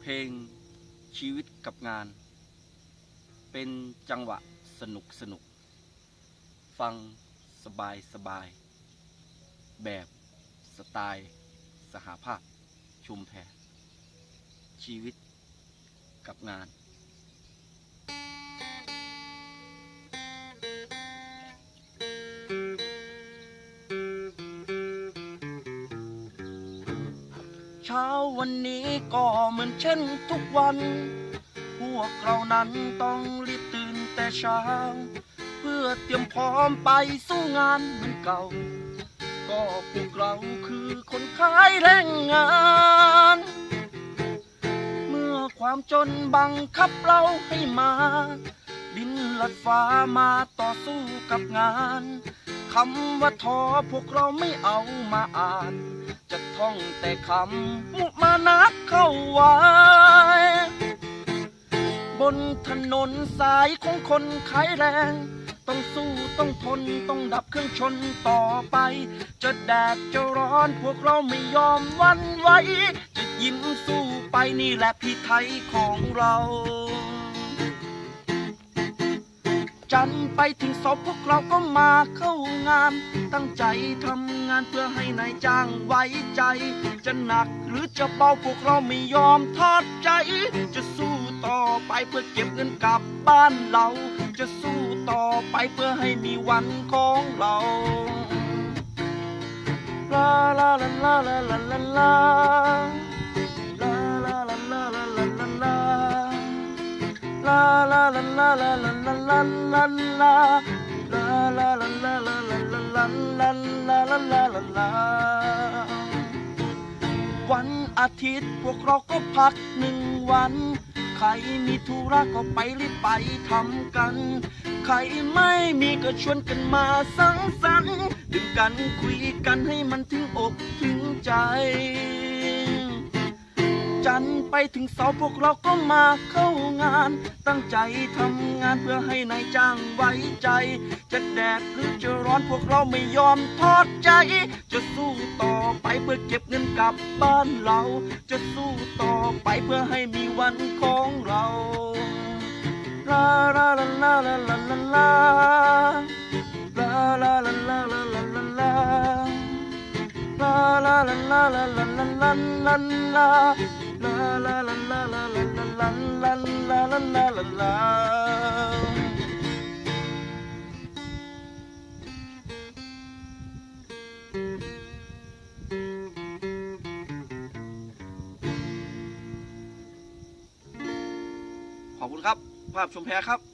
เพลงชีวิตกับงาน เป็นจังหวะสนุกสนุก ฟังสบายสบาย แบบสไตล์สหภาพชุมแพชีวิตกับงาน ช้าวันนี้ก็เหมือนเช่นทุกวัน พวกเรานั้นต้องรีบตื่นแต่เช้า เพื่อเตรียมพร้อมไปสู้งานเหมือนเก่า ก็พวกเราคือคนขายแรงงาน เมื่อความจนบังคับเราให้มา ดินลัดฟ้ามาต่อสู้กับงานคำว่าท้อพวกเราไม่เอามาอ่าน จะท่องแต่คำมุมานักเข้าไว้ บนถนนสายของคนขายแรง ต้องสู้ต้องทนต้องดับเครื่องชนต่อไป จะแดดจะร้อนพวกเราไม่ยอมวันไหวจะยิ้มสู้ไปนี่แหละพี่ไทยของเรา จันทร์ไปถึงสอบพวกเราก็มาเข้างาน ตั้งใจทำงานเพื่อให้นายจ้างไว้ใจ จะหนักหรือจะเบาพวกเราไม่ยอมทอดใจ จะสู้ต่อไปเพื่อเก็บเงินกลับบ้านเรา จะสู้ต่อไปเพื่อให้มีวันของเราลาลาลาลาลาลาลาลาลาลาลาลาลาลาลาลา La la la la la la la la la la La la la la la la la วันอาทิตย์พวกเราก็พักหนึ่งวัน ใครมีธุระก็ไปรีบไปทำกัน ใครไม่มีก็ชวนกันมาสังสรรค์ดื่มกันคุยกันให้มันถึงอกถึงใจ ไปถึงเสาพวกเราก็มาเข้างาน ตั้งใจทำงานเพื่อให้นายจ้างไว้ใจ จะแดดหรือจะร้อนพวกเราไม่ยอมทอดใจ จะสู้ต่อไปเพื่อเก็บเงินกลับบ้านเรา จะสู้ต่อไปเพื่อให้มีวันของเราลาลาลาลาลาลาลาลาลาลาลาลาลาลาลาลา ขอบคุณครับ ภาพชมแพครับ